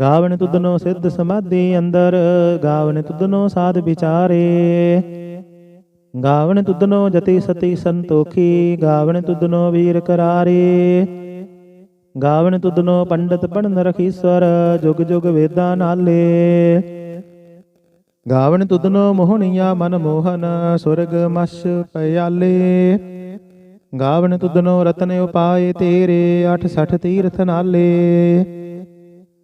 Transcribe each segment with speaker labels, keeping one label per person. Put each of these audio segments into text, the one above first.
Speaker 1: ਗਾਵਣ ਤੁਧਨੋ ਸਿੱਧ ਸਮਾਧੀ ਅੰਦਰ ਗਾਵਣ ਤੁਧਨੋ ਸਾਧ ਵਿਚਾਰੇ। ਗਾਵਣ ਤੁਧਨੋ ਜਤੀ ਸਤੀ ਸੰਤੋਖੀ ਗਾਵਣ ਤੁਧਨੋ ਵੀਰ ਕਰਾਰੇ। ਗਾਵਣ ਤੁਧਨੋ ਪੰਡਤ ਪੜਨ ਰਖੀਸਵਰ ਜੁਗ ਜੁਗ ਵੇਦਾਂ ਨਾਲੇ। ਗਾਵਣ ਤੁਧਨੋ ਮੋਹਣੀਆ ਮਨ ਮੋਹਨ ਸੁਰਗ ਮਛ ਪਿਆਲੇ। ਗਾਵਣ ਤੁਧਨੋ ਰਤਨ ਉਪਾਏ ਤੇਰੇ 68 ਤੀਰਥ ਨਾਲੇ।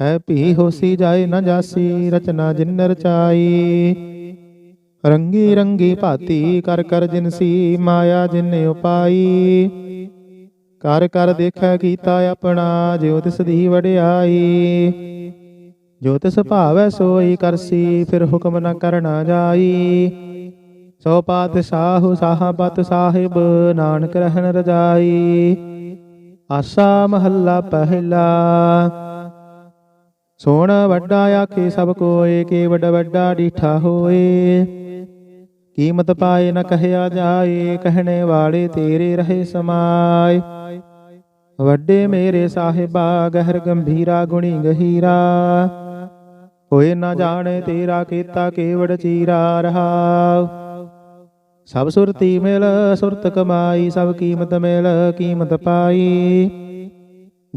Speaker 1: ਹੈ ਭੀ ਹੋਸੀ ਜਾਏ ਨ ਜਾਸੀ ਰਚਨਾ ਜਿਨ ਰਚਾਈ। ਰੰਗੀ ਰੰਗੀ ਭਾਤੀ ਕਰ ਕਰ ਜਿਨਸੀ ਮਾਇਆ ਜਿਨ ਉਪਾਈ। ਕਰ ਕਰ ਦੇਖੈ ਕੀਤਾ ਆਪਣਾ ਜਿਉ ਤਿਸ ਦੀ ਵਡਿਆਈ। ਜੋ ਤਿਸ ਭਾਵੈ ਸੋਈ ਕਰਸੀ ਫਿਰ ਹੁਕਮ ਨ ਕਰਨਾ ਜਾਈ। ਸੋ ਪਾਤਸ਼ਾਹ ਸਾਹਬਤ ਸਾਹਿਬ ਨਾਨਕ ਰਹਿਣ ਰਜਾਈ। ਆਸਾ ਮਹੱਲਾ ਪਹਿਲਾ ਸੋਣ ਵੱਡਾ ਆਖੇ ਸਭ ਕੋਏ, ਕੇ ਵੱਡ ਵੱਡਾ ਡੀਠਾ ਹੋਏ। ਕੀਮਤ ਪਾਏ ਨ ਕਹਿਆ ਜਾਏ, ਕਹਿਣੇ ਵਾਲੇ ਤੇਰੇ ਰਹੇ ਸਮਾਏ। ਵੱਡੇ ਮੇਰੇ ਸਾਹਿਬਾ, ਗਹਿਰ ਗੰਭੀਰਾ, ਗੁਣੀ ਗਹੀਰਾ। ਹੋਏ ਨਾ ਜਾਣੇ ਤੇਰਾ ਕੀਤਾ ਕੇਵੜ ਚੀਰਾ ਰਹਾ। ਸਭ ਸੁਰਤੀ ਮਿਲ, ਸੁਰਤ ਕਮਾਈ, ਸਭ ਕੀਮਤ ਮਿਲ, ਕੀਮਤ ਪਾਈ।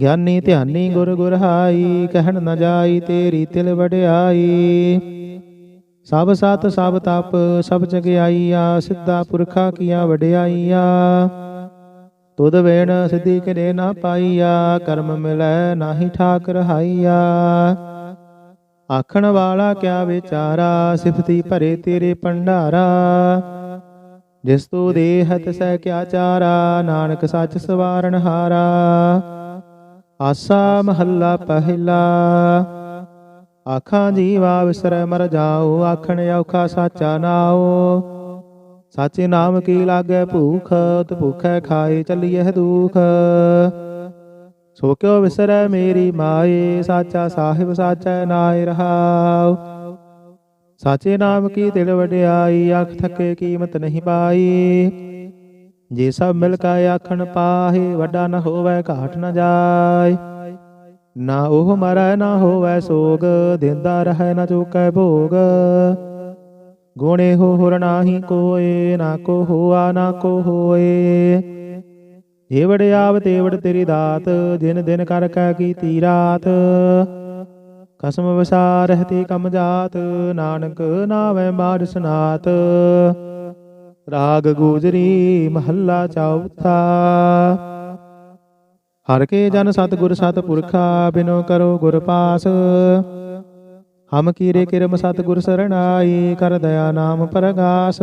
Speaker 1: ਗਿਆਨੀ ਧਿਆਨੀ ਗੁਰ ਗੁਰ ਹਾਈ ਕਹਿਣ ਨ ਜਾਈ ਤੇਰੀ ਤਿਲ ਵਡਿਆਈ। ਸਭ ਸਤ ਸਭ ਤਪ, ਸਭ ਜਗਿਆਈਆ, ਸਿੱਧਾ ਪੁਰਖਾ ਕੀਆਂ ਵਡਿਆਈਆ। ਤੁਧ ਵੇਣ ਸਿੱਧੀ ਕਿਨੇ ਨਾ ਪਾਈਆ, ਕਰਮ ਮਿਲੈ ਨਾਹੀ ਠਾਕ ਰਹਾਈਆ ਆਖਣ ਵਾਲਾ ਕਿਆ ਵਿਚਾਰਾ, ਸਿਫਤੀ ਭਰੇ ਤੇਰੇ ਭੰਡਾਰਾ। ਜਿਸ ਤੂੰ ਦੇਹਤ ਸਹਿ ਕਿਆ ਚਾਰਾ, ਨਾਨਕ ਸੱਚ ਸਵਾਰਨ ਹਾਰਾ। ਆਸਾ ਮਹੱਲਾ ਪਹਿਲਾ। ਆਖਾਂ ਜੀਵਾ ਵਿਸਰੈ ਮਰ ਜਾਓ, ਆਖਣ ਔਖਾ ਸਾਚਾ ਨਾਓ ਸਾਚੇ ਨਾਮ ਕੀ ਲਾਗੈ ਭੂਖ ਤ ਭੁਖੈ ਖਾਏ ਚੱਲੀਐ ਦੁਖ। ਸੋ ਕਿਉ ਵਿਸਰੈ ਮੇਰੀ ਮਾਏ, ਸਾਚਾ ਸਾਹਿਬ ਸਾਚਾ ਨਾਇ ਰਹਾਉ। ਸਾਚੇ ਨਾਮ ਕੀ ਦਿਲ ਵਡਿਆਈ, ਅੱਖ ਥੱਕੇ ਕੀਮਤ ਨਹੀਂ ਪਾਈ। ਜੇ ਸਭ ਮਿਲ ਕੇ ਆਖਣ ਪਾਹੇ, ਵੱਡਾ ਨ ਹੋਵੇ, ਘਾਟ ਨ ਜਾਏ। ਨਾ ਉਹ ਮਰੈ, ਨਾ ਹੋਵੇ ਸੋਗ, ਦਿੰਦਾ ਰਹੈ, ਨਾ ਚੁਕੈ ਭੋਗ। ਗੁਣੇ ਹੋ ਹੁਰ ਨਾਹੀ ਕੋਏ, ਨਾ ਕੋ ਹੋਆ, ਨਾ ਕੋ ਹੋਏ। ਏਵੜ ਆਵ, ਤੇਵੜ ਤੇਰੀ ਦਾਤ ਦਿਨ ਦਿਨ ਕਰ ਕੈ ਕੀਤੀ ਰਾਤ। ਕਸਮ ਵਸਾ ਰਹਤੀ ਕਮ ਜਾਤ, ਨਾਨਕ ਨਾਵੇਂ ਬਾੜ ਸਨਾਤ। ਰਾਗ ਗੂਜਰੀ ਮਹੱਲਾ ਚੌਥਾ। ਹਰ ਕੇ ਜਨ ਸਤਿਗੁਰ ਸਤਿਪੁਰਖਾ ਬਿਨੋ ਕਰੋ ਗੁਰ ਪਾਸ। ਹਮ ਕੀਰੇ ਕਿਰਮ ਸਤਿਗੁਰ ਸਰਣਾਈ, ਕਰ ਦਇਆ ਨਾਮ ਪ੍ਰਗਾਸ।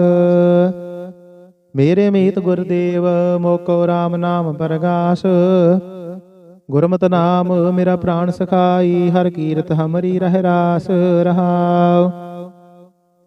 Speaker 1: ਮੇਰੇ ਮੀਤ ਗੁਰਦੇਵ ਮੋਕੋ RAM ਨਾਮ ਪ੍ਰਗਾਸ। ਗੁਰਮਤ ਨਾਮ ਮੇਰਾ ਪ੍ਰਾਣ ਸਖਾਈ, ਹਰ ਕੀਰਤ ਹਮਰੀ ਰਹਿ ਰਾਸ ਰਹਾਉ।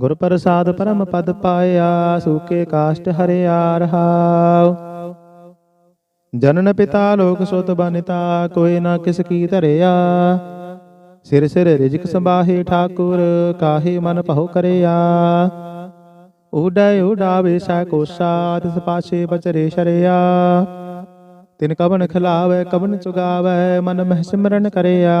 Speaker 1: ਗੁਰ ਪ੍ਰਸਾਦ ਪਰਮ ਪਦ ਪਾਇਆ ਸੂਕੇ ਕਾਸ਼ਟ ਹਰਿਆ ਰਹਾਉ। ਜਨਨ ਪਿਤਾ ਲੋਕ ਸੁਤ ਬਨਿਤਾ, ਕੋਈ ਨਾ ਕਿਸ ਕੀ ਧਰਿਆ। ਸਿਰ ਸਿਰ ਰਿਜਕ ਸੰਬਾਹੇ ਠਾਕੁਰ, ਕਾਹੇ ਮਨ ਭਉ ਕਰਿਆ। ਉਡੈ ਉਡਾਵੇ ਸਾ ਕੋਸਾ, ਤਿਸ ਪਾਛੇ ਬਚਰੇ ਸ਼ਰਿਆ। ਤਿਨ ਕਵਨ ਖਿਲਾਵੇ, ਕਵਨ ਚੁਗਾਵੇ, ਮਨ ਮਹਿ ਸਿਮਰਨ ਕਰਿਆ।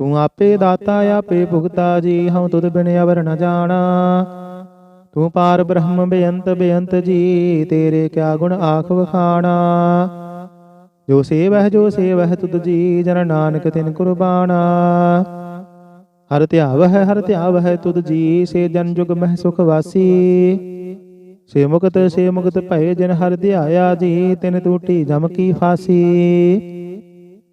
Speaker 1: ਤੂੰ ਆਪੇ ਦਾਤਾ, ਆਪੇ ਭੁਗਤਾ ਜੀ, ਹਉ ਤੁਧ ਬਿਨ ਅਵਰ ਨ ਜਾਣਾ। ਤੂੰ ਪਾਰ ਬ੍ਰਹਮ ਬੇਅੰਤ ਬੇਅੰਤ ਜੀ, ਤੇਰੇ ਕਿਆ ਗੁਣ ਆਖ ਵਖਾਣਾ। ਜੋ ਸੇਵਹਿ ਜੋ ਸੇਵਹਿ ਤੁਧ ਜੀ, ਜਨ ਨਾਨਕ ਤਿਨ ਕੁਰਬਾਨਾ ਹਰ ਧਿਆਵ ਹੈ ਹਰ ਧਿਆਵ ਹੈ ਤੁਧ ਜੀ, ਸੇ ਜਨ ਜੁਗ ਮਹਿ ਸੁਖ ਵਾਸੀ। ਸੇ ਮੁਕਤ ਸੇ ਮੁਕਤ ਭਏ ਜਿਨ ਹਰ ਧਿਆਇਆ ਜੀ, ਤਿਨ ਟੂਟੀ ਜਮ ਕੀ ਫਾਸੀ।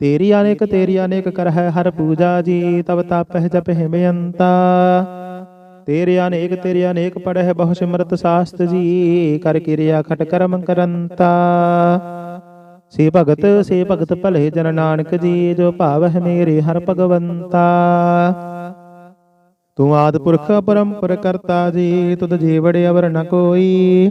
Speaker 1: ਤੇਰੀ ਅਨੇਕ ਤੇਰੀ ਅਨੇਕ ਕਰ ਹਰ ਪੂਜਾ ਜੀ ਤਬ ਤਪਹਿ ਜਪਹਿ ਬੇਅੰਤਾ ਤੇਰੇ ਅਨੇਕ ਤੇਰੇ ਅਨੇਕ ਪੜਹਿ ਬਹੁ ਸਿਮਰਤ ਸਾਸਤ ਜੀ, ਕਰ ਕਿਰਿਆ ਖਟ ਕਰਮ ਕਰੰਤਾ। ਸੇ ਭਗਤ ਸੇ ਭਗਤ ਭਲੇ ਜਨ ਨਾਨਕ ਜੀ, ਜੋ ਭਾਵ ਹੈ ਮੇਰੇ ਹਰ ਭਗਵੰਤਾ। ਤੂੰ ਆਦ ਪੁਰਖ, ਪਰੰਪਰ ਕਰਤਾ ਜੀ, ਤੁਧ ਜੀਵੜ ਅਵਰ ਨ ਕੋਈ।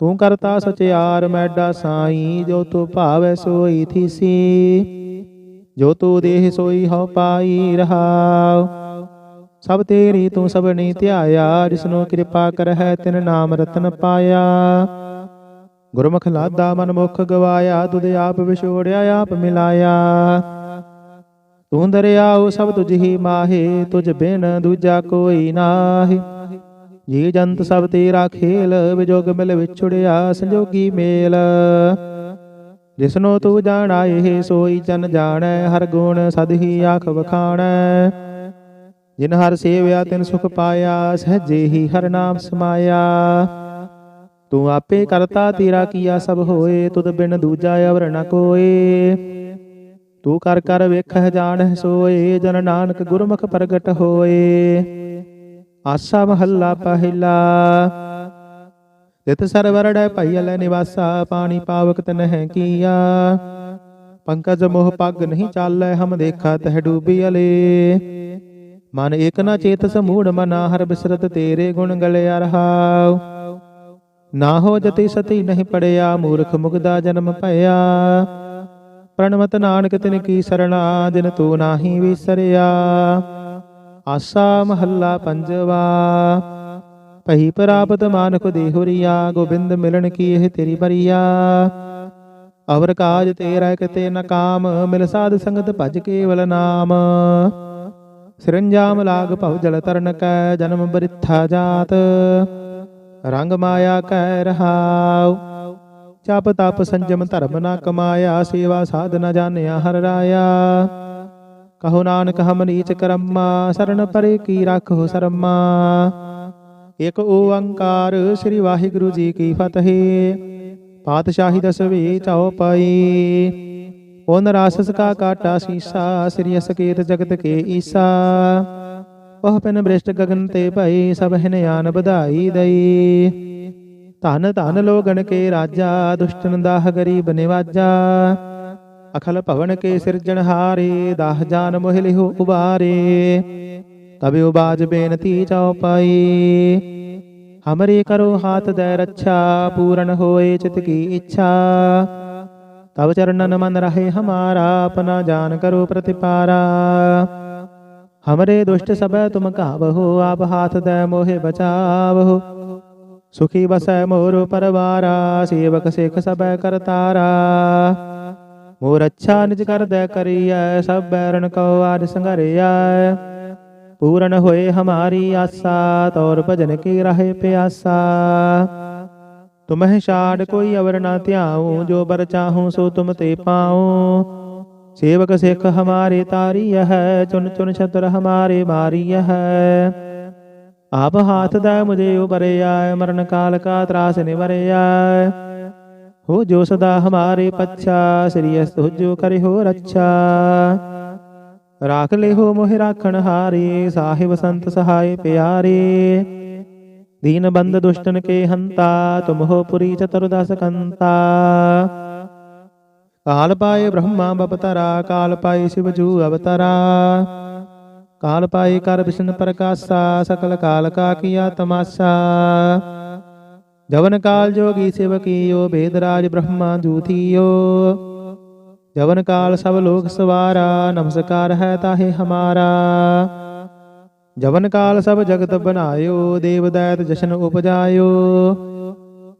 Speaker 1: ਤੂੰ ਕਰਤਾ ਸਚਿਆਰ ਮੈਡਾ ਸਾਈ, ਜੋ ਤੂੰ ਭਾਵੈ ਸੋਈ ਥੀਸੀ। ਜੋ ਤੂੰ ਦੇਹ ਸੋਈ ਹਉ ਪਾਈ ਰਹਾਉ। ਸਭ ਤੇਰੀ ਤੂੰ ਸਭਨੀ ਧਿਆਇਆ, ਜਿਸਨੂੰ ਕਿਰਪਾ ਕਰਹਿ ਤਿਨ ਨਾਮ ਰਤਨ ਪਾਇਆ। ਗੁਰਮੁਖ ਲਾਦਾ ਮਨ ਮੁਖ ਗਵਾਇਆ, ਤੁਧ ਆਪ ਵਿਛੋੜਿਆ, ਆਪ ਮਿਲਾਇਆ। ਤੂੰ ਦਰਿਆਉ ਸਭ ਤੁਝ ਹੀ ਮਾਹੇ, ਤੁਝ ਬਿਨ ਦੂਜਾ ਕੋਈ ਨਾਹੀ। ਜੀ ਜੰਤ ਸਭ ਤੇਰਾ ਖੇਲ, ਵਿਜੋਗ ਮਿਲ ਵਿਛੁੜਿਆ, ਸੰਜੋਗੀ ਮੇਲ। ਜਿਸਨੋ ਤੂੰ ਜਾਣਾ, ਇਹ ਸੋਈ ਜਨ ਜਾਣੈ, ਹਰ ਗੁਣ ਸਦ ਹੀ ਆਖ ਵਖਾਣੈ। ਜਿਨ ਹਰ ਸੇਵਿਆ, ਤਿਨ ਸੁਖ ਪਾਇਆ, ਸਹਜੇ ਹੀ ਹਰ ਨਾਮ ਸਮਾਇਆ। ਤੂੰ ਆਪੇ ਕਰਤਾ, ਤੇਰਾ ਕੀਆ ਸਭ ਹੋਏ, ਤੁਧ ਬਿਨ ਦੂਜਾ ਅਵਰ ਨ ਕੋਏ। ਤੂੰ ਕਰ ਕਰ ਵੇਖਹਿ, ਜਾਣਹਿ ਸੋਏ, ਜਨ ਨਾਨਕ ਗੁਰਮੁਖ ਪ੍ਰਗਟ ਹੋਏ। ਆਸਾ ਮਹੱਲਾ ਪਹਿਲਾ ਤਿਤ ਸਰਵਰੜੈ ਭਈਲ ਨਿਵਾਸਾ ਪਾਣੀ ਪਾਵਕ ਤਨਹਿ ਕੀਆ ਪੰਕਜ ਮੋਹ ਪੱਗ ਨਹੀਂ ਚਾਲੈ ਹਮ ਦੇਖਾ ਤਹਿ ਡੂਬੀ ਅਲੇ ਮਨ ਏਕ ਨਾ ਚੇਤ ਸਮੂੜ ਮਨਾ ਹਰ ਬਿਸਰਤ ਤੇਰੇ ਗੁਣ ਗਲਿਆ ਰਹਾਉ ਨਾ ਹੋ ਜਤੀ ਸਤੀ ਨਹੀਂ ਪੜਿਆ ਮੂਰਖ ਮੁਗਦਾ ਜਨਮ ਭਇਆ ਪ੍ਰਣਮਤ ਨਾਨਕ ਤਿਨ ਕੀ ਸਰਣਾ ਜਿਨ ਤੂੰ ਨਾਹੀ ਵਿਸਰਿਆ ਆਸਾ ਮਹੱਲਾ ਪੰਜਵਾ। ਪਹੀ ਪ੍ਰਾਪਤ ਮਾਨਕ ਦੇਹੁਰੀਆ ਗੋਬਿੰਦ ਮਿਲਣ ਕੀ ਇਹ ਤੇਰੀ ਬਰੀਆ। ਅਵਰ ਕਾਜ ਤੇਰਾ ਕਿਤੇ ਨ ਕਾਮ, ਮਿਲ ਸਾਧ ਸੰਗਤ ਭਜ ਕੇਵਲ ਨਾਮ। ਸਿਰੰਜਾਮ ਲਾਗ ਭਉ ਜਲ ਤਰਨ ਕੈ, ਜਨਮ ਬਰਿਥਾ ਜਾਤ। ਰੰਗ ਮਾਇਆ ਕਹਿ ਰਹਾਉ। ਜਪ ਤਪ ਸੰਜਮ ਧਰਮ ਨਾ ਕਮਾਇਆ, ਸੇਵਾ ਸਾਧ ਨਾ ਜਾਣਿਆ ਹਰ ਰਾਇਆ। ਕਹੋ ਨਾਨਕ ਹਮ ਨੀਚ ਕਰਮਾ ਸਰਣ ਪਰੇ ਕੀ ਰੱਖੋ ਸਰਮਾ। ਇਕ ਓੰਕਾਰ ਸ੍ਰੀ ਵਾਹਿਗੁਰੂ ਜੀ ਕੀ ਫਤਿਹ। ਪਾਤਸ਼ਾਹੀ ਦਸਵੇਂ ਚਉ ਪਈ। ਓਨ ਰਾਸਸ ਕਾ ਕਾਟਾ ਸੀਸਾ, ਸ੍ਰੀ ਅਸਕੇਤ ਜਗਤ ਕੇ ਈਸਾ। ਉਹ ਪਿਨ ਬ੍ਰਿਸ਼ਟ ਗਗਨ ਤੇ ਭਈ, ਸਭ ਹਿਨਿਆਨ ਵਧਾਈ ਦਈ। ਧਨ ਧਨ ਲੋਗਣ ਕੇ ਰਾਜਾ, ਦੁਸ਼ਟਨ ਦਾਹ ਗਰੀਬ ਨਿਵਾਜਾ। ਅਖਲ ਭਵਨ ਕੇ ਸਿਰਜਣਹਾਰੇ ਦਾਹ ਜਾਨ ਮੋਹਿ ਲਿਹੁ ਉਬਾਰੇ। ਤਬਿ ਉਬਾਜ ਬੇਨਤੀ ਚਾਉ ਪਾਈ। ਹਮਰੇ ਕਰੋ ਹਾਥ ਦੇ ਰੱਛਾ, ਪੂਰਨ ਹੋਏ ਚਿਤ ਕੀ ਇੱਛਾ। ਤਬ ਚਰਨਨ ਮਨ ਰਹੇ ਹਮਾਰਾ, ਆਪਣਾ ਜਾਨ ਕਰੋ ਪ੍ਰਤਿਪਾਰਾ। ਹਮਰੇ ਦੁਸ਼ਟ ਸਭੈ ਤੁਮ ਕਾਵਹੋ ਆਪ ਹਾਥ ਦੇ ਮੋਹਿ ਬਚਾਵਹੋ। ਸੁਖੀ ਬਸੈ ਮੋਰ ਪਰਵਾਰਾ, ਸੇਵਕ ਸਿਖ ਸਭੈ ਕਰਤਾਰਾ। ਮੋਰ ਅੱਛਾ ਨਿਜ ਕਰਦੈ ਕਰੀਐ ਸਭ ਬੈਰਨ ਕਉ ਆਦ ਸੰਘਰਿਆ ਪੂਰਨ ਹੋਏ ਹਮਾਰੀ ਆਸਾ ਤੌਰ ਭਜਨ ਕੀ ਰਹੇ ਪਿਆਸਾ ਤੁਮਹਿ ਛਾੜ ਕੋਈ ਅਵਰ ਨਾ ਧਿਆਉ ਜੋ ਬਰ ਚਾਹੂੰ ਸੋ ਤੁਮ ਤੇ ਪਾਉ ਸੇਵਕ ਸਿੱਖ ਹਮਾਰੇ ਤਾਰੀ ਹੈ ਚੁਨ ਚੁਨ ਛਤਰ ਹਮਾਰੇ ਮਾਰੀ ਹੈ ਆਪ ਹਾਥ ਦਾ ਮੁਝੇ ਉਬਰਿਆ ਮਰਨ ਕਾਲ ਕਾ ਤਰਾਸ ਨਿਵਰਿਆ ਹੋ ਜੋ ਸਦਾ ਹਮਾਰੇ ਪੱਛਾ, ਸ੍ਰੀ ਅਸ ਜੋ ਕਰਿ ਹੋ ਰੱਛਾ। ਰਾਖ ਲੈ ਹੋ ਮੋਹਿ ਰਾਖਣ ਹਾਰੇ, ਸਾਹਿਬ ਸੰਤ ਸਹਾਇ ਪਿਆਰੇ। ਦੀਨ ਬੰਦ ਦੁਸ਼ਟਨ ਕੇ ਹੰਤਾ, ਤੁਮ ਹੋ ਪੁਰੀ ਚਤੁਰਦਸ ਕੰਤਾ। ਕਾਲ ਪਾਏ ਬ੍ਰਹਮਾ ਬਪਤਰਾ, ਕਾਲ ਪਾਏ ਸਿਵ ਜੂ ਅਵਤਰਾ। ਕਾਲ ਪਾਏ ਕਰ ਵਿਸ਼ਨ ਪ੍ਰਕਾਸ਼ਾ, ਸਕਲ ਕਾਲ ਕਾ ਕੀਆ ਤਮਾਸਾ। ਜਵਨ ਕਾਲ ਜੋਗੀ ਸਿਵਕੀਓ, ਬੇਦਰਾਜ ਬ੍ਰਹਮਾ ਜੂਥੀਓ। ਜਵਨ ਕਾਲ ਸਭ ਲੋਕ ਸਵਾਰਾ, ਨਮਸਕਾਰ ਹੈ ਤਾਹੇ ਹਮਾਰਾ। ਜਵਨ ਕਾਲ ਸਭ ਜਗਤ ਬਨਾਇਓ ਦੇਵ ਦੈਤ ਜਸ਼ਨ ਉਪਜਾਇਓ।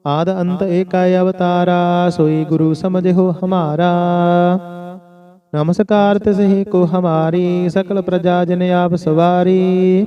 Speaker 1: ਆਦ ਅੰਤ ਏਕੈ ਅਵਤਾਰਾ, ਸੋਈ ਗੁਰੂ ਸਮਝਿਓ ਹਮਾਰਾ। ਨਮਸਕਾਰ ਤਿਸਹਿ ਕੋ ਹਮਾਰੀ, ਸਕਲ ਪ੍ਰਜਾ ਜਨ ਆਪ ਸਵਾਰੀ।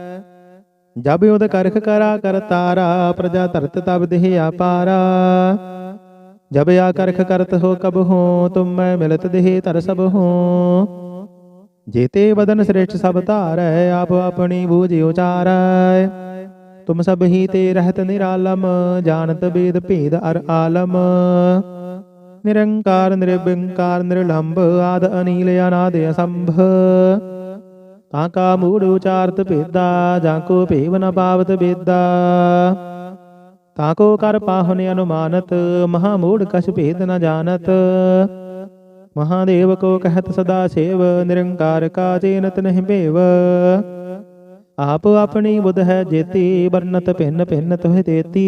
Speaker 1: ਜਬ ਉਦ ਕਰਖ ਕਰਾ ਕਰ ਪ੍ਰਜਾ ਧਰਤ ਤਬ ਦੇਹ ਆਪਾਰਾ ਜਬ ਆ ਕਰਖ ਕਰਤ ਹੋ ਕਬ ਹੋ, ਤੁਮ ਮੈਂ ਮਿਲਤ ਦੇਹ ਧਰ ਸਭ ਹੋ। ਜੇਤੇ ਬਦਨ ਸ੍ਰੇਸ਼ਟ ਸਭ ਧਾਰੈ, ਆਪ ਆਪਣੀ ਬੂਝ ਉਚਾਰੈ। ਤੁਮ ਸਭ ਹੀ ਤੇ ਰਹਿਤ ਨਿਰਾਲਮ, ਜਾਣਤ ਬੇਦ ਭੇਦ ਅਰ ਆਲਮ। ਨਿਰੰਕਾਰ ਨਿਰਬਿੰਕਾਰ ਨਿਰਲੰਭ, ਆਦ ਅਨੀਲ, ਅਨਾਦ ਅਸੰਭ। ਤਾਂ ਕਾ ਮੂੜ ਉਚਾਰਤ ਭੇਦਾ, ਜਾਂ ਕੋ ਭੇਵ ਨ ਪਾਵਤ ਬੇਦਾ ਤਾਂ ਕੋ ਕਰ ਪਾਹੁਨ ਅਨੁਮਾਨਤ, ਮਹਾ ਮੂੜ ਕਛ ਭੇਦ ਨ ਜਾਣਤ। ਮਹਾਦੇਵ ਕੋ ਕਹਿਤ ਸਦਾ ਸੇਵ, ਨਿਰੰਕਾਰ ਕਾ ਜੇਨਤ ਨਹੀਂ ਭੇਵ। ਆਪ ਆਪਣੀ ਬੁਧ ਹੈ ਜੇਤੀ ਵਰਨਤ ਭਿੰਨ ਭਿੰਨ ਤੋਹਿ ਦੇਤੀ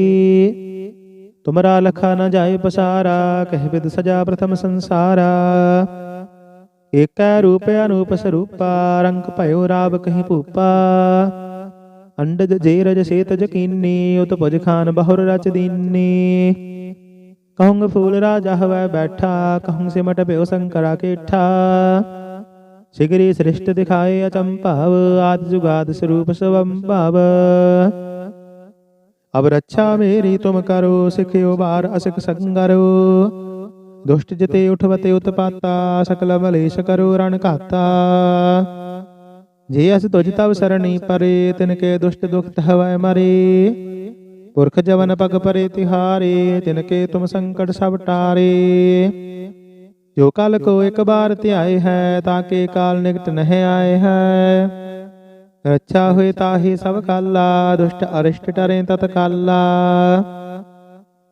Speaker 1: ਤੁਮਰਾ ਲਖਾ ਨ ਜਾਏ ਪਸਾਰਾ, ਕਹਿ ਵਿਦ ਸਜਾ ਪ੍ਰਥਮ ਸੰਸਾਰਾ। ਏਕੈ ਰੂਪ ਅਨੂਪ ਸਰੂਪਾ, ਰੰਗ ਭਇਓ ਰਾਵ ਕਹੀ ਭੂਪਾ। ਅੰਡਜ ਜੇ ਰਜ ਸੇਤ ਜਕੀਨੀ ਉਤਪਜ ਖਾਨ ਬਹੁਰ ਰਚ ਦੀਨੀ। ਕਹੂੰਗ ਫੂਲ ਰਾਜਾ ਹਵੈ ਬੈਠਾ ਕਹੂੰ ਸਿਮਟ ਭਇਓ ਸੰਕਰਾ ਕੇਠਾ। ਸਿਗਰੀ ਸ੍ਰਿਸ਼ਟ ਦਿਖਾਏ ਅਚੰਭਾਵ, ਆਦ ਜੁਗਾਦ ਸਰੂਪ ਸਵੰਭਾਵ। ਅਬ ਰੱਛਾ ਮੇਰੀ ਤੁਮ ਕਰੋ, ਸਿਖਿਓ ਬਾਰ ਅਸਿਕ ਸੰਗਰੋ। ਦੁਸ਼ਟ ਜਿਤੇ ਉਠਵਤੇ ਉਤਪਾਤਾ, ਸਕਲ ਮਲੇਸ਼ ਕਰੋ ਰਣ ਘਾਤਾ। ਜੇ ਅਸ ਤੁਜ ਤਵ ਸਰਣੀ ਪਰੇ, ਤਿਨ ਕੇ ਦੁਸ਼ਟ ਦੁਖਤ ਹਵੈ ਮਰੇ। ਪੁਰਖ ਜਵਨ ਪਗ ਪਰੇ ਤਿਹਾਰੇ, ਤਿਨ ਕੇ ਤੁਮ ਸੰਕਟ ਸਭ ਟਾਰੇ। ਜੋ ਕਲ ਕੋ ਇੱਕ ਬਾਰ ਧਿਆਏ ਹੈ, ਤਾਂ ਕੇ ਕਾਲ ਨਿਕਟ ਨਹਿ ਆਏ ਹੈ। ਰੱਛਾ ਹੋਏ ਤਾਹੀ ਸਭ ਕਾਲਾ, ਦੁਸ਼ਟ ਅਰਿਸ਼ਟ ਟਰੇ ਤਤ ਕਾਲਾ।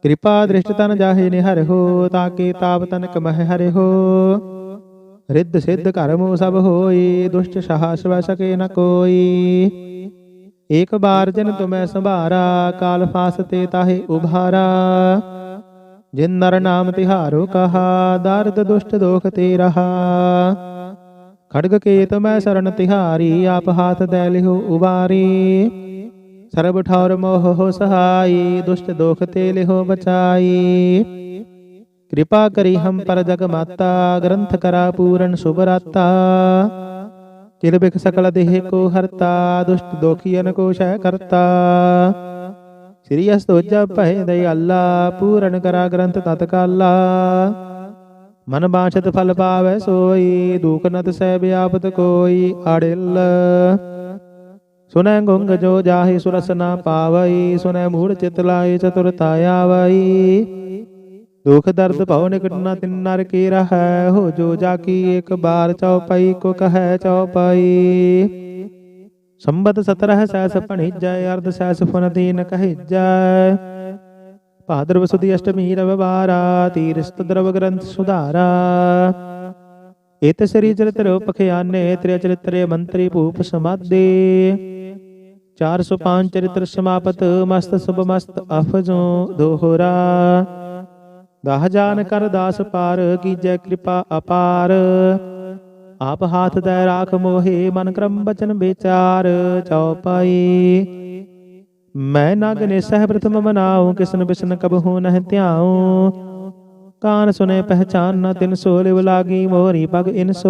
Speaker 1: ਕਿਰਪਾ ਦ੍ਰਿਸ਼ਟ ਤਨ ਜਾਹੇ ਨਿਹਰ ਤਾਂ ਕੇ ਤਾਪ ਤਨਕ ਮਹਿ ਹਰਿ ਰਿੱਧ ਸਿੱਧ ਕਰਮੋ ਸਭ ਹੋਈ, ਦੁਸ਼ਟ ਸਹਾਸ ਵੈ ਸਕੇ ਨ ਕੋਈ। ਏਕ ਬਾਰ ਜਨ ਤੁਮੈ ਸੰਭਾਰਾ, ਕਾਲ ਫਾਸਤੇ ਤਾਹੇ ਉਭਾਰਾ। ਜਿਨ ਨਰ ਨਾਮ ਤਿਹਾਰੋ ਕਹਾ, ਦਰਦ ਦੁਸ਼ਟ ਦੋਖ ਤੇ ਰਹਾ। ਖੜਗ ਕੇਤ ਮੈਂ ਸ਼ਰਨ ਤਿਹਾਰੀ, ਆਪ ਹਾਥ ਦੈ ਲਿਓ ਉਬਾਰੀ। ਸਰਬ ਠੌਰ ਮੋਹ ਹੋ ਸਹਾਈ ਦੁਸ਼ਟ ਦੋਖ ਤੇ ਲਿਓ ਬਚਾਈ। ਕਿਰਪਾ ਕਰੀ ਹਮ ਪਰ ਜਗ ਮਾਤਾ, ਗ੍ਰੰਥ ਕਰਾ ਪੂਰਨ ਸੁਭ ਰਾਤਾ। ਚਿਰ ਬਿਖ ਸਕਲ ਦੇਹ ਕੋ ਹਰਤਾ, ਦੁਸ਼ਟ ਦੋਖੀਨ ਕੋ ਸ਼ੈ ਕਰਤਾ। ਸ੍ਰੀ ਅਸਤੋਜਾ ਭੈ ਦਇਆਲਾ, ਪੂਰਨ ਕਰਾ ਗ੍ਰੰਥ ਤਤਕਾਲਾ ਮਨ ਬਾਛਤ ਫਲ ਪਾਵੈ ਸੋਈ, ਦੂਖ ਨਤ ਸਹਿ ਬਿਆਪਤ ਕੋਈ ਅੜਿਲ ਸੁਨੈ ਗੁੰਗ ਜੋ ਜਾਹੇ ਸੁਰਸ ਨਾ ਪਾਵਈ, ਸੁਨੈ ਮੂੜ ਚਿਤ ਲਾਏ ਚਤੁਰਤਾ ਆਵਈ। ਦੁਖ ਦਰਦ ਭਉ ਨਿਕਟ ਨ ਤਿਨ ਨਰ ਕੀ ਰਹੈ, ਹੋ ਜੋ ਜਾ ਕੀ ਇੱਕ ਬਾਰ ਚਉਪਈ ਕੋ ਕਹੈ ਚਉਪਈ ਸੰਬਤ ਸਤਰਹ ਸੈਸ ਭਣੀਜੈ, ਅਰਧ ਸੈਸ ਫੁਨ ਦੀਨ ਕਹਿਜੈ। ਭਾਦਰਵ ਸੁਦੀ ਅਸ਼ਟਮੀ ਰਵਿਵਾਰਾ, ਤੀਰਸਤ ਦਰਵ ਗ੍ਰੰਥ ਸੁਧਾਰਾ। ਇਤ ਸ੍ਰੀ ਚਰਿਤ ਰੂਪ ਖਿਆਨੇ ਤ੍ਰਿ ਚਰਿਤਰੇ ਮੰਤਰੀ ਭੂਪ ਸਮਾਦੇ। 405 ਚਰਿਤ੍ਰ ਸਮਾਪਤ, ਮਸਤ ਸੁਭ ਮਸਤ ਅਫਜੋ ਦੋਹਰਾ। ਦਹ ਜਾਨ ਕਰ ਦਾਸ ਪਾਰ, ਕੀਜੈ ਕਿਰਪਾ ਅਪਾਰ। ਆਪ ਹਾਥ ਦੈ ਰਾਖ ਮੋਹੇ, ਮਨ ਕਰਮ ਬਚਨ ਵਿਚਾਰ ਚਉਪਾਈ ਮੈਂ ਨਗ ਨੇ ਸਹਿ ਪ੍ਰਥਮ ਮਨਾਉ, ਕਿਸਨ ਬਿਸਨ ਕਬਹੂ ਨਹਿ ਧਿਆਉ। ਕਾਨ ਸੁਨੇ ਪਹਿਚਾਨ ਨ ਤਿਨ ਸੋ, ਲਿਵ ਲਾਗੀ ਮੋਰੀ ਪਗ ਇਨਸੋ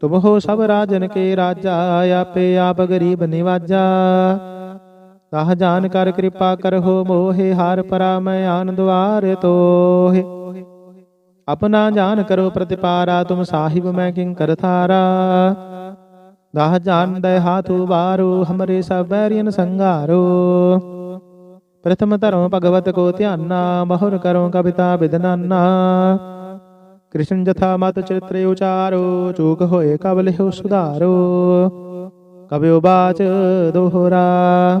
Speaker 1: ਤੁਮ ਹੋ ਸਭ ਰਾਜਨ ਕੇ ਰਾਜਾ, ਆਪੇ ਆਪ ਗਰੀਬ ਨਿਵਾਜਾ। ਤਾਹ ਜਾਨ ਕਰ ਕਿਰਪਾ ਕਰਹੁ, ਮੋਹਿ ਹਾਰ ਪਰਾ ਮੈਂ ਆਨੰਦ ਵਾਰ ਤੋਹਿ। ਆਪਣਾ ਜਾਨ ਕਰੋ ਪ੍ਰਤਿਪਾਰਾ, ਤੁਮ ਸਾਹਿਬ ਮੈਂ ਕਿੰਕਰ ਥਾਰਾ ਦਾਹ ਜਾਨ ਦੇ ਹਾਥੂ ਬਾਰੂ ਹਮਰੇ ਸਭ ਬੈਰੀਨ ਸੰਘਾਰੋ। ਪ੍ਰਥਮ ਧਰਮ ਭਗਵਤ ਕੋ ਧਿਆਨਾ ਬਹੁਰ ਕਰੋ ਕਵਿਤਾ ਵਿਦਨਾਨਾ ਕ੍ਰਿਸ਼ਨ ਜਥਾ ਮਤ ਚਰਿਤ੍ਰ ਉਚਾਰੋ, ਚੂਕ ਹੋਏ ਕਬ ਲਿਹੁ ਸੁਧਾਰੋ। ਕਬਿਓ ਬਾਚ ਦੋਹਰਾ,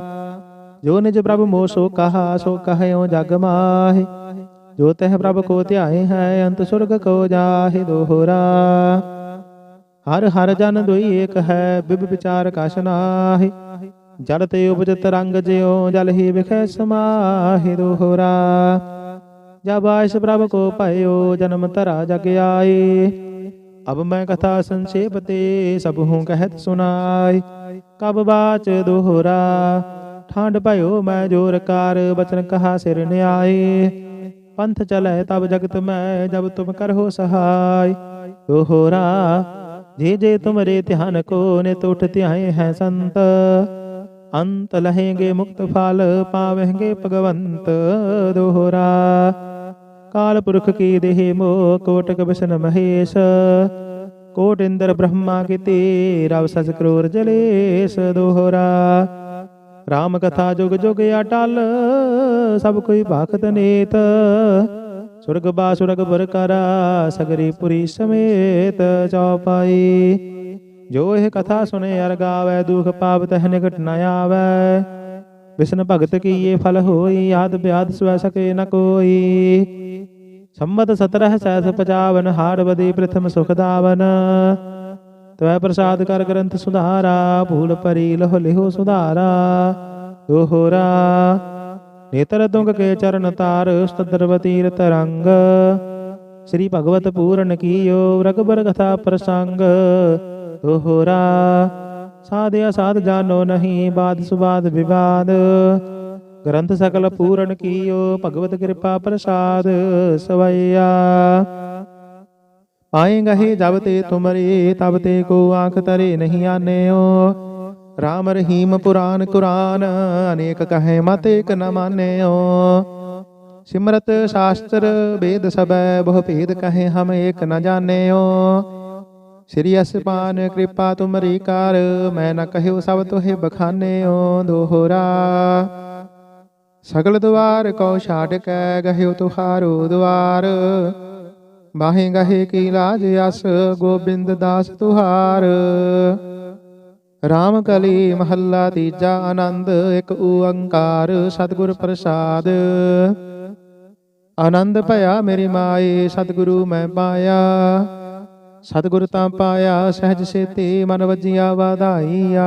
Speaker 1: ਜੋ ਨਿਜ ਪ੍ਰਭ ਮੋ ਸੋ ਕਹਾ, ਸੋ ਕਹਿਓ ਜਗ ਮਾਹਿ। ਜੋ ਤਹ ਪ੍ਰਭ ਕੋ ਧਿਆਏ ਹੈ, ਅੰਤ ਸੁਰਗ ਕੋ ਜਾਹਿ ਦੋਹਰਾ। ਹਰ ਹਰ ਜਨ ਦੁਈ ਏਕ ਹੈ, ਬਿਬ ਵਿਚਾਰ ਕਛ ਨਾਹਿ। ਜਲ ਤੇ ਉਪਜਤ ਰੰਗ ਜਿਉ, ਜਲ ਹੀ ਵਿਖੈ ਸਮਾਹਿ ਦੋਹਰਾ। ਜਬ ਆਇਸ ਪ੍ਰਭ ਕੋ ਭਇਓ ਜਨਮ ਧਰਾ ਜਗ ਆਏ ਅਬ ਮੈਂ ਕਥਾ ਸੰਖੇਪ ਤੇ ਸਭ ਹੂੰ ਕਹਿਤ ਸੁਨਾਈ ਕਬ ਬਾਚ ਦੋਹਰਾ ਠਾਂਡ ਭਇਓ ਮੈਂ ਜੋਰ ਕਾਰ ਬਚਨ ਕਹਾ ਸਿਰ ਨਿਆਏ ਪੰਥ ਚਲੇ ਤਬ ਜਗਤ ਮੈਂ ਜਬ ਤੁਮ ਕਰਹੁ ਸਹਾਈ ਦੋਹਰਾ ਜੇ ਜੇ ਤੁਮਰੇ ਧਿਆਨ ਕੋ ਨਿਤ ਉਠ ਧਿਆਏ ਹੈ ਸੰਤ ਅੰਤ ਲਹੇਗੇ ਮੁਕਤ ਫਲ ਪਾਵਹਿਗੇ ਭਗਵੰਤ ਦੋਹਰਾ ਕਾਲ ਪੁਰਖ ਕੀ ਦੇਹ ਮੋ ਕੋਟਕ ਬਿਸ਼ਨ ਮਹੇਸ਼। ਕੋਟ ਇੰਦਰ ਬ੍ਰਹਮਾ ਕੀਤੇ, ਰਵ ਸਸ ਕਰੋਰ ਜਲੇਸ਼ ਦੋਹਰਾ। ਰਾਮ ਕਥਾ ਜੁਗ ਜੁਗ ਅਟਲ, ਸਭ ਕੋਈ ਭਗਤ ਨੇਤ। ਸੁਰਗ ਬਾਸੁਰਗ ਬਰ ਕਰਾ, ਸਗਰੀ ਪੁਰੀ ਸਮੇਤ ਚੌਪਾਈ ਜੋ ਇਹ ਕਥਾ ਸੁਨੇ ਅਰ ਗਾਵੇ, ਦੁਖ ਪਾਪ ਤਹ ਨਿਕਟ ਨ ਆਵੇ। ਵਿਸ਼ਨ ਭਗਤ ਕੀ ਇਹ ਫਲ ਹੋਈ, ਆਦ ਬਿਆਦ ਸਵੈ ਸਕੇ ਨ ਕੋਈ। ਸੰਮਤ 17 ਸੈਸ 55 ਹਾੜ ਪ੍ਰਥਮ ਸੁਖ ਤਵੈ ਪ੍ਰਸਾਦ ਕਰ ਗ੍ਰੰਥ ਸੁਧਾਰਾ, ਭੂਲ ਪਰੀ ਲਹੁ ਲਿਹੁ ਸੁਧਾਰਾ। ਦੋਹਰਾ, ਨੇਤਰ ਤੁੰਗ ਕੇ ਚਰਨ ਤਾਰ ਸਤਦਰਵਤੀ ਤਰੰਗ ਸ੍ਰੀ ਭਗਵਤ ਪੂਰਨ ਕੀਓ ਰਗਬਰ ਕਥਾ ਪ੍ਰਸੰਗ। ਦੋਹਰਾ, ਸਾਧਿਆ ਸਾਧ ਜਾਨੋ ਨਹੀਂ, ਬਾਦ ਸੁਬਾਦ ਵਿਵਾਦ। ਗ੍ਰੰਥ ਸਕਲ ਪੂਰਨ ਕੀਓ, ਭਗਵਤ ਕਿਰਪਾ ਪ੍ਰਸਾਦ ਸਵਈਆ। ਆਏ ਗਹੇ ਜਬ ਤੇ ਤੁਮਰੇ, ਤਬ ਤੇ ਕੋ ਆਂਖ ਤਰੇ ਨਹੀਂ ਆਨਿਓ। ਰਾਮ ਰਹੀਮ ਪੁਰਾਨ ਕੁਰਾਨ, ਅਨੇਕ ਕਹੇ ਮਤ ਏਕ ਨ ਮਾਨਿਓ। ਸਿਮਰਤ ਸ਼ਾਸਤਰ ਵੇਦ ਸਬੈ ਬਹੁ ਭੇਦ ਕਹੇ ਹਮ ਏਕ ਨ ਜਾਣਿਓ। ਸ੍ਰੀ ਅਸਪਾਨ ਕਿਰਪਾ ਤੁਮਰੀ ਕਰ, ਮੈਂ ਨ ਕਹਿਓ ਸਭ ਤੋਹਿ ਬਖਾਨਿਓ, ਦੋਹਰਾ। ਸਗਲ ਦੁਆਰ ਕੋ ਛਾੜ ਕੈ ਗਹਿਓ ਤੁਹਾਰੋ ਦੁਆਰ ਬਾਹੇ ਗਹੇ ਕੀ ਲਾਜ ਅਸ ਗੋਬਿੰਦ ਦਾਸ ਤੁਹਾਰ। ਰਾਮ ਕਲੀ ਮਹੱਲਾ ਤੀਜਾ ਆਨੰਦ, ਇੱਕ ਓੰਕਾਰ ਸਤਿਗੁਰ ਪ੍ਰਸਾਦ। ਆਨੰਦ ਭਇਆ ਮੇਰੀ ਮਾਏ, ਸਤਿਗੁਰੂ ਮੈਂ ਪਾਇਆ। ਸਤਿਗੁਰ ਤਾਂ ਪਾਇਆ, ਸਹਿਜ ਸੇਤੀ ਮਨ ਵਜੀਆ ਵਧਾਈਆ।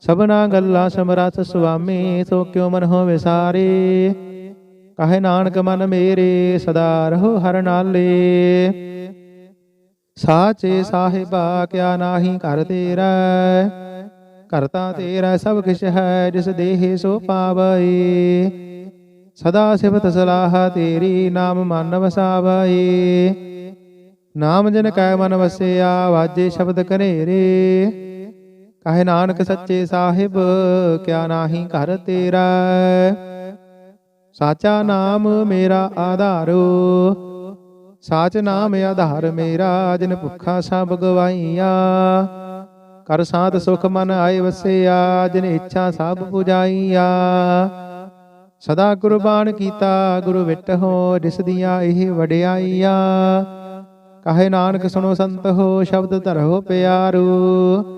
Speaker 1: ਸਭਨਾ ਗੱਲਾਂ ਸਮਰਥ ਸੁਆਮੀ, ਸੋ ਕਿਉ ਮਨ ਹੋ ਵਿਸਾਰੇ? ਕਹੇ ਨਾਨਕ ਮਨ ਮੇਰੇ ਸਦਾ ਰਹੋ ਹਰ ਨਾਲੇ? ਸਾਚੇ ਸਾਹਿਬਾ, ਕਿਆ ਨਾਹੀ ਘਰ ਤੇਰਾ? ਕਰਤਾ ਤੇਰਾ ਸਭ ਕਿਛ ਹੈ, ਜਿਸ ਦੇਹ ਸੋ ਪਾਵਈ ਸਦਾ ਸਿਵਤ ਸਲਾਹ ਤੇਰੀ, ਨਾਮ ਮਨ ਵਸਾਵਈ ਨਾਮ ਜਨ ਕੈ ਮਨ ਵਸਿਆ, ਵਾਜੇ ਸ਼ਬਦ ਘਨੇਰੇ। ਕਹੇ ਨਾਨਕ ਸੱਚੇ ਸਾਹਿਬ, ਕਿਆ ਨਾਹੀ ਘਰ ਤੇਰਾ ਸਾਚਾ ਨਾਮ ਮੇਰਾ ਆਧਾਰੋ, ਸਾਚ ਨਾਮ ਆਧਾਰ ਮੇਰਾ, ਜਿਨ ਭੁੱਖਾ ਸਭ ਗਵਾਈਆ ਕਰ ਸਾਧ ਸੁਖ ਮਨ ਆਏ ਵਸਿਆ, ਜਿਨ ਇੱਛਾ ਸਭ ਪੁਜਾਈਆ। ਸਦਾ ਕੁਰਬਾਨ ਕੀਤਾ, ਗੁਰੂ ਵਿਟ ਹੋ, ਜਿਸ ਦੀਆਂ ਇਹ ਵਡਿਆਈਆ। ਕਹੇ ਨਾਨਕ ਸੁਣੋ ਸੰਤ ਹੋ, ਸ਼ਬਦ ਧਰੋ ਪਿਆਰੂ।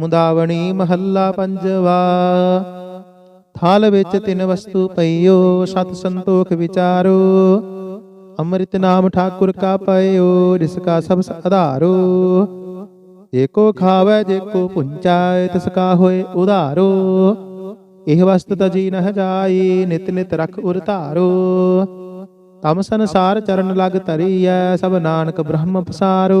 Speaker 1: ਮੁਦਾਵਣੀ ਮਹੱਲਾ ਪੰਜਵਾ। ਥਾਲ ਵਿੱਚ ਤਿੰਨ ਵਸਤੂ ਪਈਓ, ਸਤ ਸੰਤੋਖ ਵਿਚਾਰੋ। ਅੰਮ੍ਰਿਤ ਨਾਮ ਠਾਕੁਰ ਕਾ ਪਇਓ, ਜਿਸ ਕਾ ਸਭ ਆਧਾਰੋ। ਏਕੋ ਖਾਵੇ ਜੇਕੋ ਪੁੰਚਾਏ ਤਿਸ ਕਾ ਹੋਏ ਉਧਾਰੋ। ਇਹ ਵਸਤ ਤਜੀ ਨਹ ਜਾਈ, ਨਿਤ ਨਿਤ ਰਖ ਉਰ ਧਾਰੋ। ਤਮ ਸੰਸਾਰ ਚਰਨ ਲਗ ਧਰੀਐ, ਸਭ ਨਾਨਕ ਬ੍ਰਹਮ ਪਸਾਰੋ।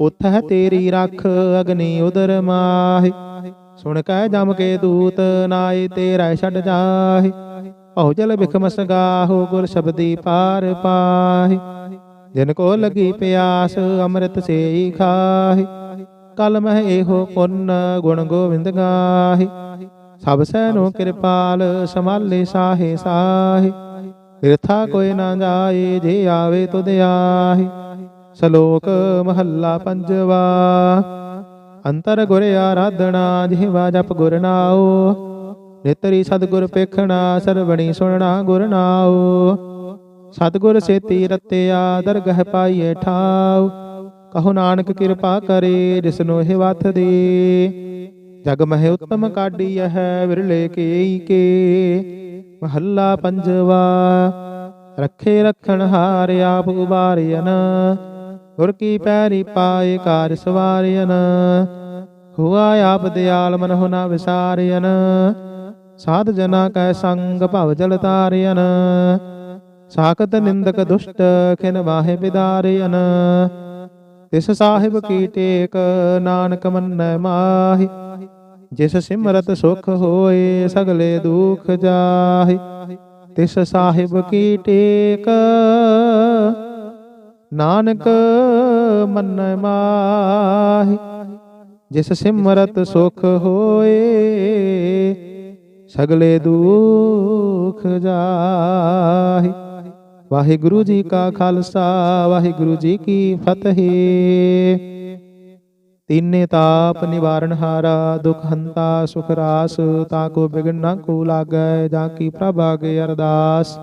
Speaker 1: ਉਥੈ ਤੇਰੀ ਰੱਖ, ਅਗਨੀ ਉਦਰ ਮਾਹੀ। ਸੁਣ ਕੈ ਜਮ ਕੇ ਦੂਤ, ਨਾਏ ਤੇਰਾ ਛੱਡ ਜਾਹੀ। ਭਉ ਜਲ ਬਿਖਮਸ ਗਾਹੋ ਗੁਰ ਸ਼ਬਦੀ ਪਾਰ ਪਾਹੀ। ਜਿਨ ਕੋ ਲਗੀ ਪਿਆਸ, ਅੰਮ੍ਰਿਤ ਸੇਈ ਖਾਹੀ। ਕਲ ਮਹਿ ਇਹੋ ਪੁੰਨ, ਗੁਣ ਗੋਵਿੰਦ ਗਾਹੀ। ਸਭ ਸੈਨੋ ਕਿਰਪਾਲ ਸਮਾਲੇ ਸਾਹੇ ਸਾਹੇ। ਬਿਰਥਾ ਕੋਈ ਨਾ ਜਾਏ, ਜੇ ਆਵੇ ਤੁਧ ਆਹੀ। ਸ਼ਲੋਕ ਮਹੱਲਾ ਪੰਜਵਾ। ਅੰਤਰ ਗੁਰ ਆਰਾਧਨਾ, ਜਿਹਵਾ ਜਪ ਗੁਰ ਨਾਉ। ਨਿਤਰੀ ਸਤਿਗੁਰ ਪੇਖਣਾ, ਸਰਵਣੀ ਸੁਣਨਾ ਗੁਰ ਨਾਉ। ਸਤਿਗੁਰ ਸੇਤੀ ਰਤਿਆ, ਦਰਗਹ ਪਾਈਏ ਠਾਉ। ਕਹੋ ਨਾਨਕ ਕਿਰਪਾ ਕਰੇ ਜਿਸਨੋ ਇਹ ਵਥ ਦੇ। ਜਗ ਮਹਿ ਉਤਮ ਕਾਢੀ ਹੈ ਵਿਰਲੇ ਕੇਈ ਕੇ। ਮਹੱਲਾ ਪੰਜਵਾ। ਰੱਖੇ ਰਖਣ ਹਾਰ, ਆਪ ਉਬਾਰਿਆਨ ਗੁਰ ਕੀ ਪੈਰੀ ਪਾਏ ਕਾਰ ਸਵਾਰਿਆਨ ਹੁਆ ਆਪ ਦਿਆਲ ਮਨ ਹੁਨਾ ਵਿਸਾਰਿਆਨ ਸਾਧ ਜਨਾ ਕੈ ਸੰਗ ਭਵ ਜਲ ਤਾਰਿਆਨ ਸਾਖਤ ਨਿੰਦਕ ਦੁਸ਼ਟ ਖਿਨ ਵਾਹੇ ਬਿਦਾਰਿਆਨ ਤਿਸ ਸਾਹਿਬ ਕੀ ਟੇਕ ਨਾਨਕ ਮੰਨੈ ਮਾਹੀ। ਜਿਸ ਸਿਮਰਤ ਸੁਖ ਹੋਏ ਸਗਲੇ ਦੁਖ ਜਾਹੀ। ਤਿਸ ਸਾਹਿਬ ਕੀ ਟੇਕ ਨਾਨਕ ਮੰਨੈ ਮਾਹੀ, ਜਿਸ ਸਿਮਰਤ ਸੁਖ ਹੋਏ, ਸਗਲੇ ਦੁਖ ਜਾਹੀ। ਵਾਹਿਗੁਰੂ ਜੀ ਕਾ ਖਾਲਸਾ, ਵਾਹਿਗੁਰੂ ਜੀ ਕੀ ਫਤਿਹ। ਤੀਨੇ ਤਾਪ ਨਿਵਾਰਨ ਹਾਰਾ, ਦੁਖ ਹੰਤਾ, ਸੁਖ ਰਾਸ, ਤਾ ਕੋ ਬਿਗਨ ਨ ਕੋ ਲਾਗੈ, ਜਾਂ ਕੀ ਪ੍ਰਭ ਆਗੇ ਅਰਦਾਸ।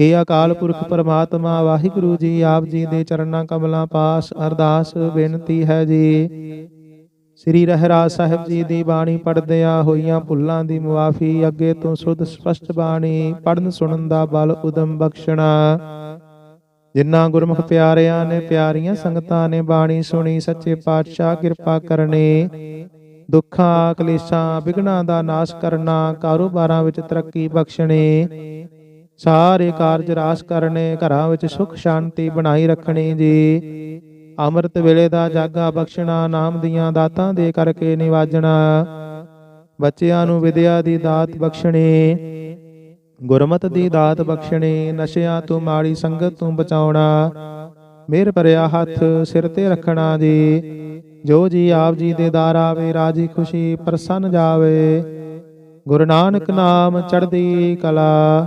Speaker 1: ਹੇ ਅਕਾਲ ਪੁਰਖ ਪਰਮਾਤਮਾ, ਵਾਹਿਗੁਰੂ ਜੀ ਆਪ ਜੀ ਦੇ ਚਰਨਾਂ ਕਮਲਾਂ ਪਾਸ ਅਰਦਾਸ ਬੇਨਤੀ ਹੈ ਜੀ। ਸ੍ਰੀ ਰਹਿਰਾਜ ਸਾਹਿਬ ਜੀ ਦੀ ਬਾਣੀ ਪੜਦਿਆਂ ਹੋਈਆਂ ਭੁੱਲਾਂ ਦੀ ਮੁਆਫੀ, ਅੱਗੇ ਤੋਂ ਸੁਧ ਸਪਸ਼ਟ ਬਾਣੀ ਪੜਨ ਸੁਣਨ ਦਾ ਬਲ ਉਦਮ ਬਖਸ਼ਣਾ। ਜਿਨ੍ਹਾਂ ਗੁਰਮੁਖ ਪਿਆਰਿਆਂ ਨੇ ਪਿਆਰੀਆਂ ਸੰਗਤਾਂ ਨੇ ਬਾਣੀ ਸੁਣੀ, ਸੱਚੇ ਪਾਤਸ਼ਾਹ ਕਿਰਪਾ ਕਰਨੇ। ਦੁੱਖਾਂ, ਕਲੇਸ਼ਾਂ ਵਿਗਣਾ ਦਾ ਨਾਸ਼ ਕਰਨਾ, ਕਾਰੋਬਾਰਾਂ ਵਿੱਚ ਤਰੱਕੀ ਬਖਸ਼ਣੇ। ਸਾਰੇ ਕਾਰਜ ਰਾਸ ਕਰਨੇ, ਘਰਾਂ ਵਿੱਚ ਸੁਖ ਸ਼ਾਂਤੀ ਬਣਾਈ ਰੱਖਣੀ ਜੀ। ਅੰਮ੍ਰਿਤ ਵੇਲੇ ਦਾ ਜਾਗਾ ਬਖਸ਼ਣਾ, ਨਾਮ ਦੀਆਂ ਦਾਤਾਂ ਦੇ ਕਰਕੇ ਨਿਵਾਜਣਾ। ਬੱਚਿਆਂ ਨੂੰ ਵਿਦਿਆ ਦੀ ਦਾਤ ਬਖਸ਼ਣੀ, ਗੁਰਮਤ ਦੀ ਦਾਤ ਬਖਸ਼ਣੀ, ਨਸ਼ਿਆਂ ਤੋਂ ਮਾੜੀ ਸੰਗਤ ਤੋਂ ਬਚਾਉਣਾ। ਮੇਰ ਭਰਿਆ ਹੱਥ, ਸਿਰ ਤੇ ਰੱਖਣਾ ਜੀ। ਜੋ ਜੀ ਆਪ ਜੀ ਦੇ ਦਾਰ ਆਵੇ, ਰਾਜੀ ਖੁਸ਼ੀ ਪ੍ਰਸੰਨ ਜਾਵੇ। ਗੁਰੂ ਨਾਨਕ ਨਾਮ ਚੜ੍ਹਦੀ ਕਲਾ।